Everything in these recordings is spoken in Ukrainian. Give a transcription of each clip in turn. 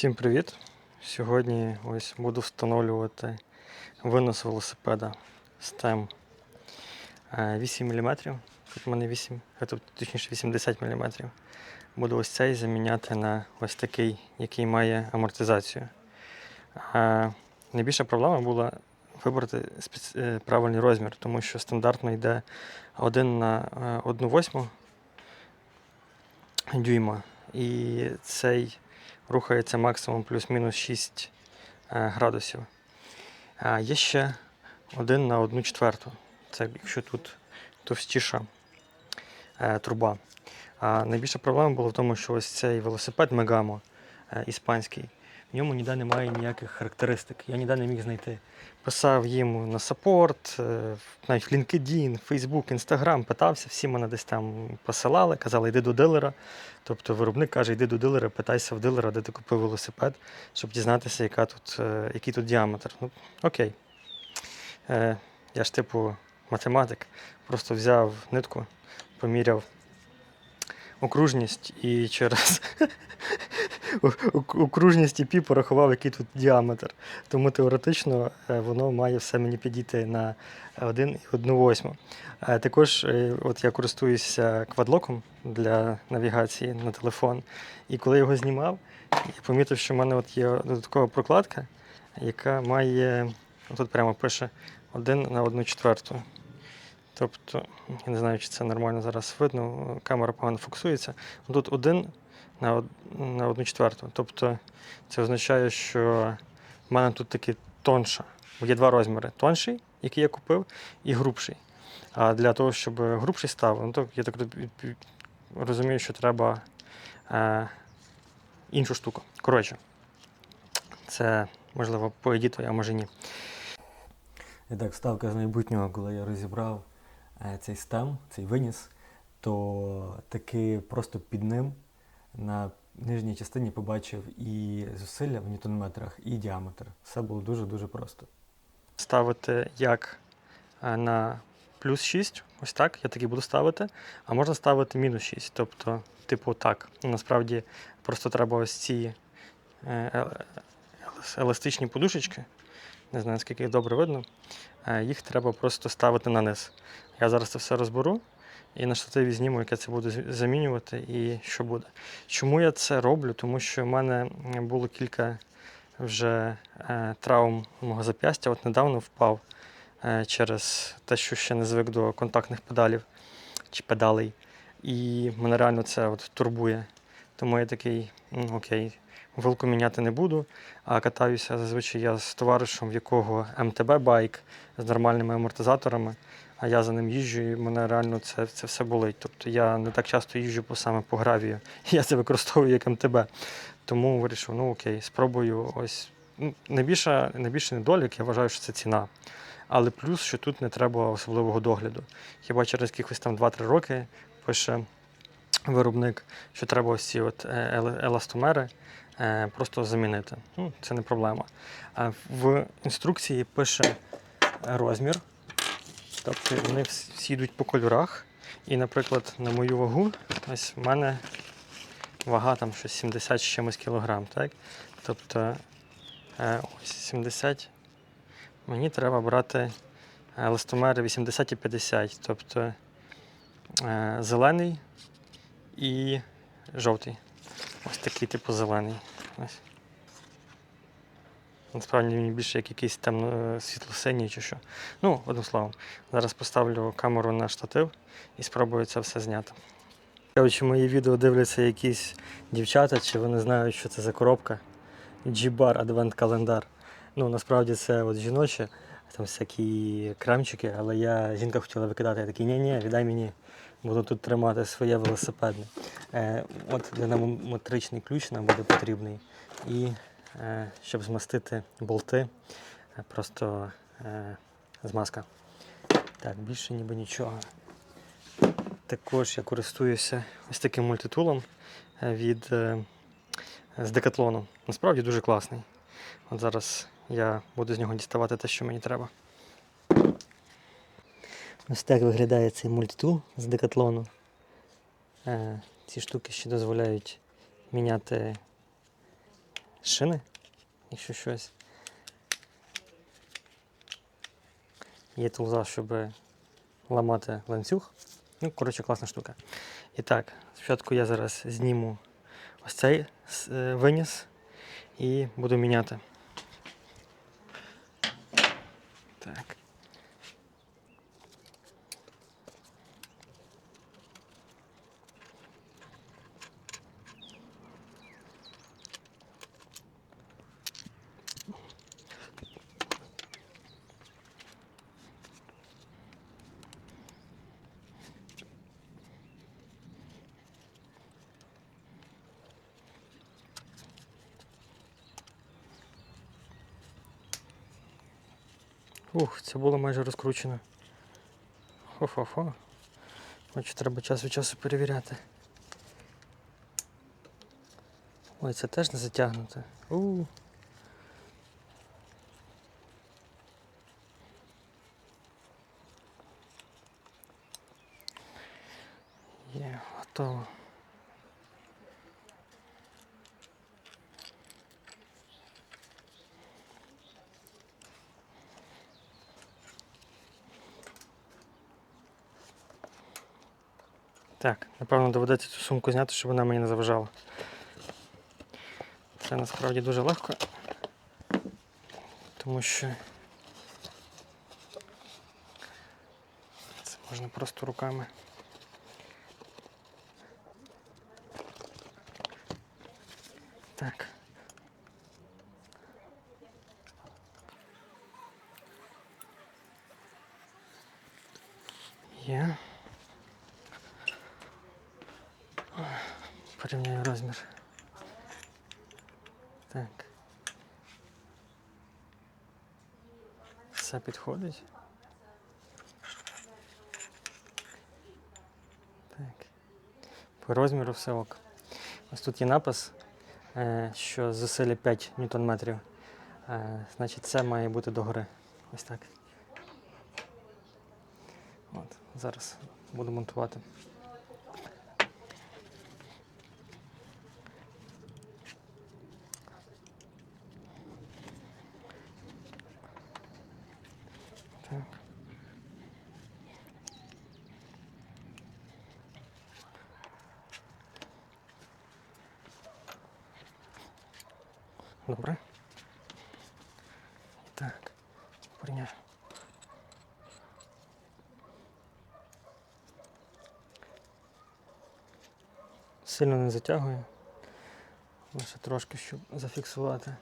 Всім привіт! Сьогодні ось буду встановлювати винос велосипеда STEM 8 мм. Тут у мене 8, а тут точніше 80 мм. Буду ось цей заміняти на ось такий, який має амортизацію. А, найбільша проблема була вибрати е, правильний розмір, тому що стандартно йде 1 на 1 восьму дюйма. І цей рухається максимум плюс-мінус 6 е, градусів. А є ще один на одну четверту. Це якщо тут товстіша е, труба. А найбільша проблема була в тому, що ось цей велосипед Мегамо е, іспанський, в ньому ніде немає ніяких характеристик. Я ніде не міг знайти. Писав їм на саппорт, е, навіть LinkedIn, Facebook, Instagram, питався, всі мене десь там посилали, казали, йди до дилера. Тобто виробник каже, йди до дилера, питайся в дилера, де ти купив велосипед, щоб дізнатися, яка тут, е, який тут діаметр. Ну, окей. Е, я ж типу математик, просто взяв нитку, поміряв окружність і через окружність і пі порахував, який тут діаметр. Тому теоретично е, воно має все мені підійти на 1 і 1 восьму. Е, Також е, от я користуюся квадлоком для навігації на телефон. І коли його знімав, я помітив, що в мене от є додаткова прокладка, яка має, тут прямо пише 1 на 1 четверту. Тобто, я не знаю, чи це нормально зараз видно, камера погано фокусується. Тут 1 на, од- на 1 четверту. Тобто це означає, що в мене тут таки тонша. Є два розміри: тонший, який я купив, і грубший. А для того, щоб грубший став, ну, то я так розумію, що треба е, іншу штуку. Коротше, це можливо поедітую, а може ні. І так, вставка з майбутнього, коли я розібрав цей стем, цей виніс, то таки просто під ним на нижній частині побачив і зусилля в ньютон-метрах, і діаметр. Все було дуже-дуже просто. ставити як е, на плюс 6, ось так, я таки буду ставити, а можна ставити мінус 6, тобто, типу, так. Насправді просто треба ось ці е, е- еластичні подушечки, не знаю, наскільки добре видно, е, їх треба просто ставити на низ. Я зараз це все розберу і на штативі зніму, яке це буду замінювати і що буде. Чому я це роблю? Тому що в мене було кілька вже е, травм мого зап'ястя. От недавно впав е, через те, що ще не звик до контактних педалів чи педалей. І мене реально це от турбує. Тому я такий, окей, вилку міняти не буду, а катаюся зазвичай я з товаришем, в якого МТБ байк з нормальними амортизаторами, а я за ним їжджу, і мене реально це, це все болить. Тобто я не так часто їжджу по саме по гравію. Я це використовую як МТБ. Тому вирішив, ну окей, спробую ось. Ну, найбільша, найбільший недолік, я вважаю, що це ціна. Але плюс, що тут не треба особливого догляду. Хіба через якихось там 2-3 роки пише виробник, що треба ось ці от е, еластомери е, просто замінити. Ну, це не проблема. В інструкції пише розмір. Тобто вони всі йдуть по кольорах. І, наприклад, на мою вагу, ось в мене вага там щось 70 з чимось кілограм, так? Тобто е, ось 70. Мені треба брати е, листомери 80 і 50, тобто е, зелений і жовтий. Ось такий типу зелений. Ось. Насправді мені більше як якийсь темно світло-синій чи що. Ну, одним словом, зараз поставлю камеру на штатив і спробую це все зняти. Чи мої відео дивляться якісь дівчата, чи вони знають, що це за коробка. G-Bar Advent календар. Ну, насправді це от жіноче, там всякі кремчики, але я жінка хотіла викидати. Я такий, ні-ні, віддай мені, буду тут тримати своє велосипедне. Е, от динамометричний ключ нам буде потрібний. І е, щоб змастити болти, е, просто е, змазка. Так, більше ніби нічого. Також я користуюся ось таким мультитулом е, від е, з декатлону. Насправді дуже класний. От зараз я буду з нього діставати те, що мені треба. Ось так виглядає цей мультитул з декатлону. Е, Ці штуки ще дозволяють міняти шини, якщо щось. Є тулза, щоб ламати ланцюг. Ну, коротше, класна штука. І так, спочатку я зараз зніму ось цей е, виніс і буду міняти. Так. Ух, це було майже розкручено. Хо-хо-хо. Хоч треба час від часу перевіряти. Ой, це теж не затягнуте. У. Є, готово. Так, напевно, доведеться цю сумку зняти, щоб вона мені не заважала. Це насправді дуже легко, тому що це можна просто руками. Так. Є. Порівняю розмір. Так. Все підходить. Так. По розміру все ок. Ось тут є напис, е, що зусилля 5 ньютон-метрів. Е, Значить, це має бути догори. Ось так. От, зараз буду монтувати. Добре. Так, прийняв. Сильно не затягує. Лише трошки, щоб зафіксувати.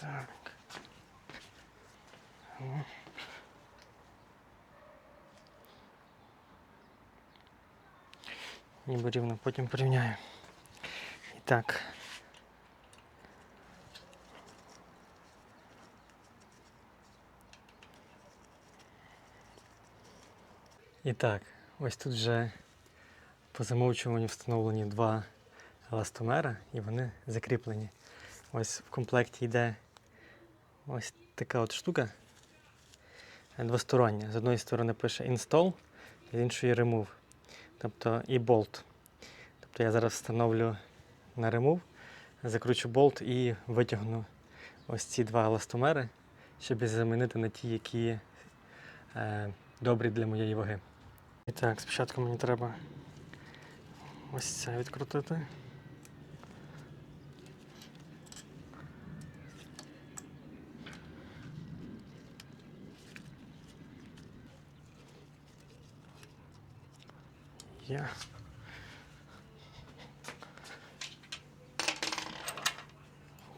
Так. О. Ніби рівно, потім порівняю. І так. І так, ось тут вже по замовчуванню встановлені два еластомера і вони закріплені. Ось в комплекті йде ось така от штука двостороння. З одної сторони пише install, з іншої remove. Тобто і болт. Тобто я зараз встановлю на remove, закручу болт і витягну ось ці два еластомери, щоб замінити на ті, які е, добрі для моєї ваги. І так, спочатку мені треба ось це відкрутити. Є.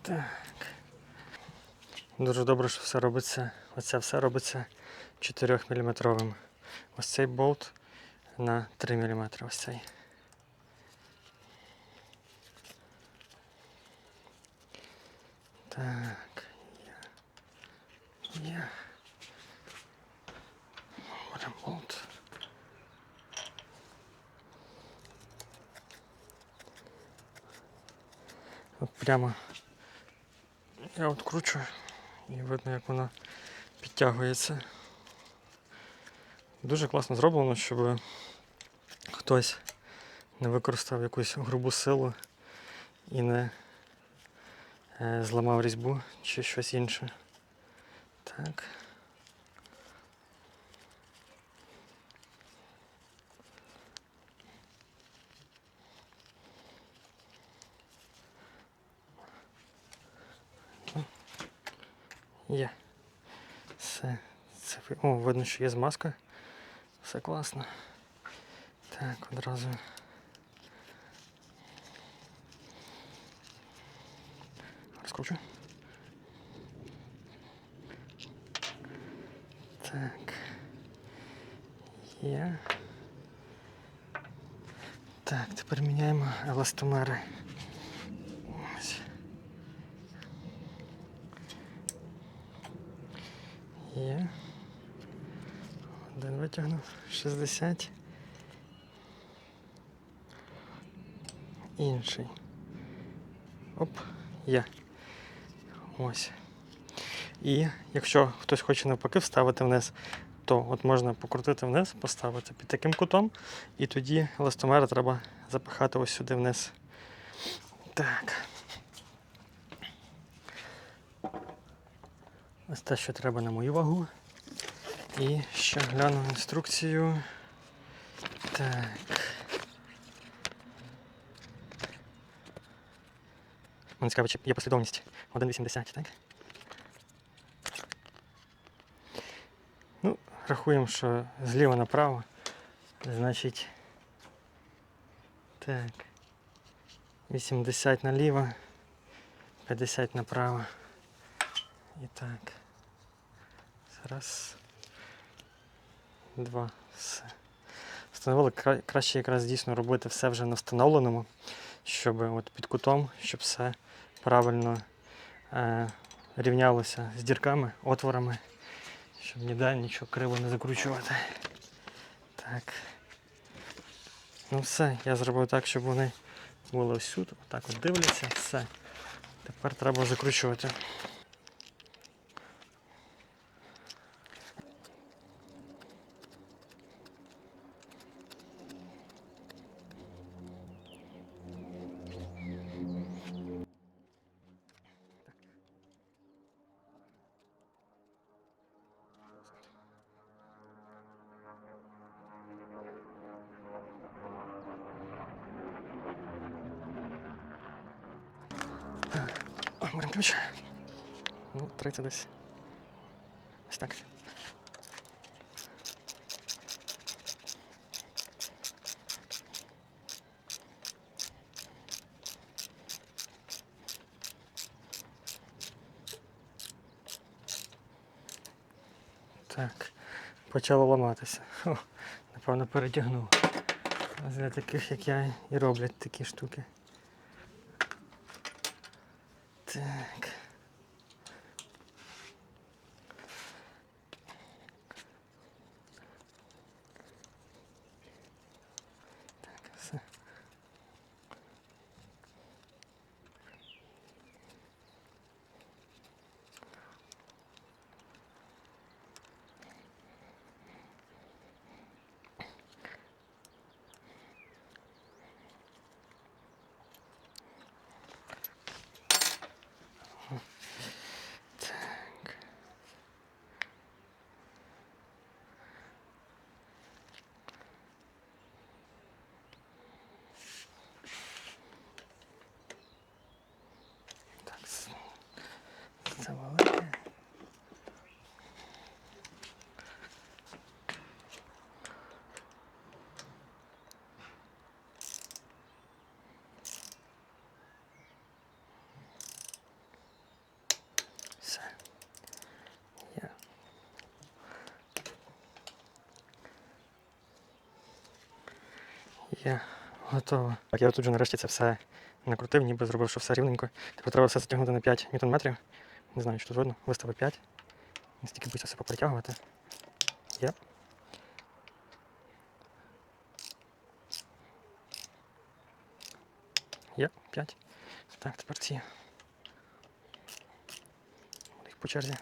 Так. Дуже добре, що все робиться. Оце все робиться 4 мм. Ось цей болт на 3 мм. Ось цей. Так. Є. Є. Беремо болт. Прямо я откручу і видно, як вона підтягується. Дуже класно зроблено, щоб хтось не використав якусь грубу силу і не е, зламав різьбу чи щось інше. Так. Є. Все. Це... О, видно, що є змазка. Все класно. Так, одразу. Розкручу. Так. Є. Так, тепер міняємо еластомери. Ось. Є. Один витягнув. 60. Інший. Оп, є. Ось. І якщо хтось хоче навпаки вставити вниз, то от можна покрутити вниз, поставити під таким кутом, і тоді листомера треба запихати ось сюди вниз. Так. Ось те, що треба на мою вагу. І ще гляну інструкцію. Так. Мені цікаво, чи є послідовність 1,80, так? Ну, рахуємо, що зліва направо. Значить. Так. 80 наліво, 50 направо. І так. Раз. Два. Все. Встановили краще якраз дійсно робити все вже на встановленому, щоб от під кутом, щоб все правильно е, рівнялося з дірками, отворами, щоб ніде нічого криво не закручувати. Так. Ну все, я зробив так, щоб вони були ось тут, так от дивляться, все. Тепер треба закручувати. Беремо ключ. Ну, 30 десь. Ось так. Так, почало ламатися. О, напевно, перетягнув. Для таких, як я, і роблять такі штуки. Так. Так, все. Так. Так, с- це велике. Все. Є. Є. Готово. Так, я тут вже нарешті це все накрутив, ніби зробив, що все рівненько. Тепер треба все затягнути на 5 ньютон метрів. Не знаю, що тут видно. Виставив 5. Не стільки боїться все попритягувати. Є. Є, 5. Так, тепер ці. По черзі.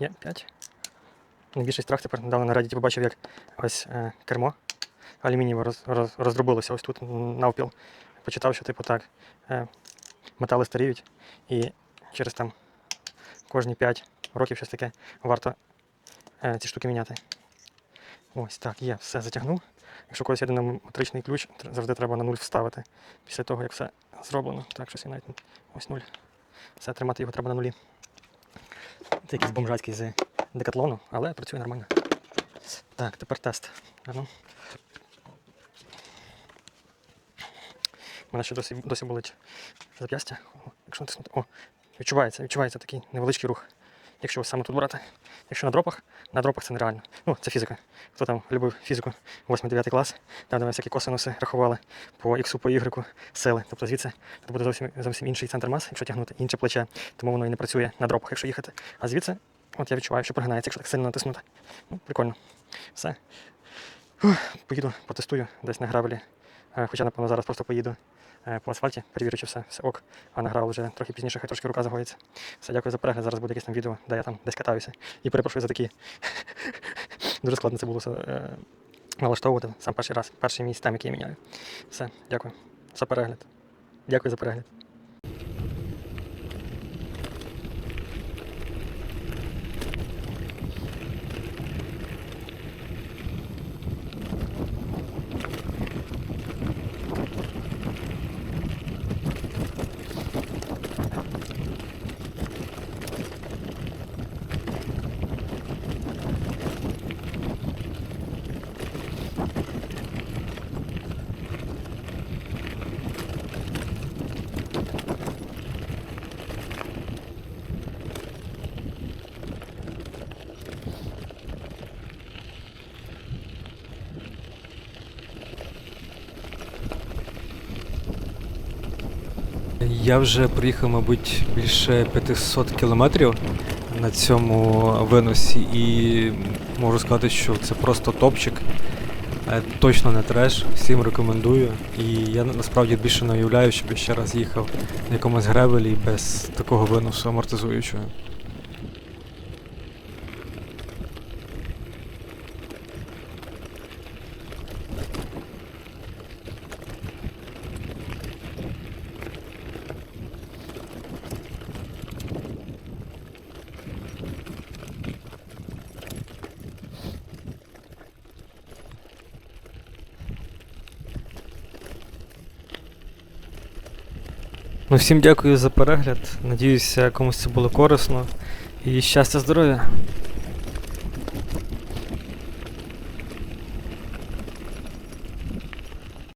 Є 5. Найбільший страх тепер недавно на Reddit побачив, як ось е, кермо алюмінієве роз, роз, роздробилося ось тут навпіл. Почитав, що типу так, е, метали старіють, і через там кожні 5 років щось таке варто е, ці штуки міняти. Ось так, є, все затягнув. Якщо когось є динамометричний ключ, завжди треба на нуль вставити після того, як все зроблено. Так, щось я навіть ось нуль. Все, тримати його треба на нулі. Це якийсь бомжацький з декатлону, але працює нормально. Так, тепер тест. Ну. У мене ще досі, досі болить зап'ястя. Якщо натиснути. О, відчувається, відчувається такий невеличкий рух. Якщо саме тут брати. Якщо на дропах, на дропах це нереально. Ну, це фізика. Хто там любив фізику 8-9 клас, там де ми всякі косинуси рахували по іксу, по ігреку сили. Тобто звідси тут буде зовсім, зовсім інший центр маси, якщо тягнути інше плече, тому воно і не працює на дропах, якщо їхати. А звідси, от я відчуваю, що прогинається, якщо так сильно натиснути. Ну, прикольно. Все. Фух, поїду, потестую десь на гравелі. Е, Хоча, напевно, зараз просто поїду по асфальті, перевірю, чи все, все ок. А на гравел вже трохи пізніше, хай трошки рука загоїться. Все, дякую за перегляд. Зараз буде якесь там відео, де я там десь катаюся. І перепрошую за такі. Дуже складно це було е, налаштовувати. Сам перший раз, перший мій стем, який я міняю. Все, дякую за перегляд. Дякую за перегляд. Я вже проїхав, мабуть, більше 500 кілометрів на цьому виносі і можу сказати, що це просто топчик. Е, Точно не треш, всім рекомендую. І я насправді більше не уявляю, щоб я ще раз їхав на якомусь гребелі без такого виносу амортизуючого. Ну, всім дякую за перегляд. Надіюся, комусь це було корисно. І щастя, здоров'я!